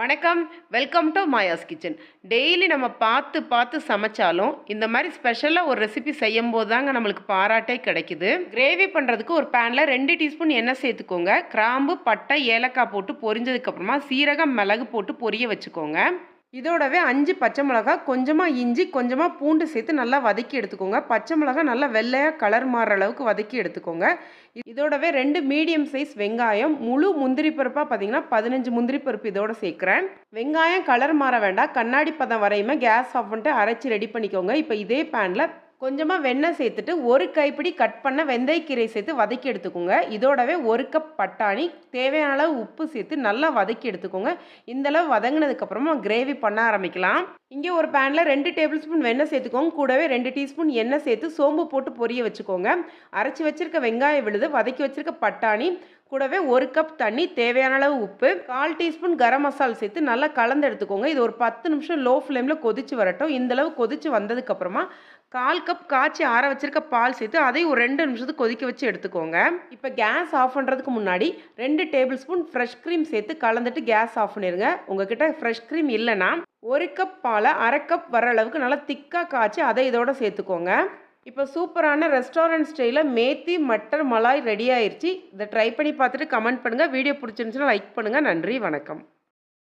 வணக்கம். Welcome to Maya's kitchen daily நம்ம பார்த்து பார்த்து சமைச்சாலும் இந்த மாதிரி ஸ்பெஷலாக ஒரு ரெசிபி செய்யும் போது தாங்க நம்மளுக்கு பாராட்டே கிடைக்குது. கிரேவி பண்ணுறதுக்கு ஒரு பேனில் ரெண்டு டீஸ்பூன் எண்ணெய் சேர்த்துக்கோங்க. கிராம்பு பட்டை ஏலக்காய் போட்டு பொரிஞ்சதுக்கப்புறமா சீரகம் மிளகு போட்டு பொரிய வச்சுக்கோங்க. இதோடவே அஞ்சு பச்சை மிளகா கொஞ்சமாக இஞ்சி கொஞ்சமாக பூண்டு சேர்த்து நல்லா வதக்கி எடுத்துக்கோங்க. பச்சை மிளகா நல்லா வெள்ளையாக கலர் மாறுற அளவுக்கு வதக்கி எடுத்துக்கோங்க. இதோடவே ரெண்டு மீடியம் சைஸ் வெங்காயம் முழு முந்திரி பருப்பாக பார்த்தீங்கன்னா பதினஞ்சு முந்திரி பருப்பு இதோட சேர்க்குறேன். வெங்காயம் கலர் மாற வேண்டாம். கண்ணாடி பதம் வரையுமே கேஸ் ஆஃப் பண்ணிட்டு அரைச்சி ரெடி பண்ணிக்கோங்க. இப்போ இதே பேனில் கொஞ்சமாக வெண்ணெய் சேர்த்துட்டு ஒரு கைப்பிடி கட் பண்ண வெந்தயக்கீரை சேர்த்து வதக்கி எடுத்துக்கோங்க. இதோடவே ஒரு கப் பட்டாணி தேவையான அளவு உப்பு சேர்த்து நல்லா வதக்கி எடுத்துக்கோங்க. இந்தளவு வதங்கினதுக்கப்புறமா கிரேவி பண்ண ஆரம்பிக்கலாம். இங்கே ஒரு பேனில் ரெண்டு டேபிள் ஸ்பூன் வெண்ணெய் சேர்த்துக்கோங்க. கூடவே ரெண்டு டீஸ்பூன் எண்ணெய் சேர்த்து சோம்பு போட்டு பொரிய வச்சுக்கோங்க. அரைச்சி வச்சிருக்க வெங்காயம் விழுது வதக்கி வச்சிருக்க பட்டாணி கூடவே ஒரு கப் தண்ணி தேவையான அளவு உப்பு கால் டீஸ்பூன் கரம் மசால் சேர்த்து நல்லா கலந்து எடுத்துக்கோங்க. இது ஒரு பத்து நிமிஷம் லோ ஃப்ளேமில் கொதிச்சு வரட்டும். இந்தளவு கொதிச்சு வந்ததுக்கப்புறமா கால் கப் காய்ச்சி ஆற வச்சிருக்க பால் சேர்த்து அதையும் ஒரு ரெண்டு நிமிஷத்துக்கு கொதிக்க வச்சு எடுத்துக்கோங்க. இப்போ கேஸ் ஆஃப் பண்ணுறதுக்கு முன்னாடி ரெண்டு டேபிள் ஸ்பூன் ஃப்ரெஷ் க்ரீம் சேர்த்து கலந்துட்டு கேஸ் ஆஃப் பண்ணிடுங்க உங்ககிட்ட ஃப்ரெஷ் க்ரீம் இல்லைன்னா ஒரு கப் பாலை அரை கப் வர அளவுக்கு நல்லா திக்காக காய்ச்சி அதை இதோட சேர்த்துக்கோங்க. இப்போ சூப்பரான ரெஸ்டாரண்ட் ஸ்டைலில் மேத்தி மட்டர் மலாய் ரெடி ஆயிடுச்சு இதை ட்ரை பண்ணி பார்த்துட்டு கமெண்ட் பண்ணுங்கள் வீடியோ பிடிச்சிருந்துச்சுன்னா லைக் பண்ணுங்கள் நன்றி வணக்கம்.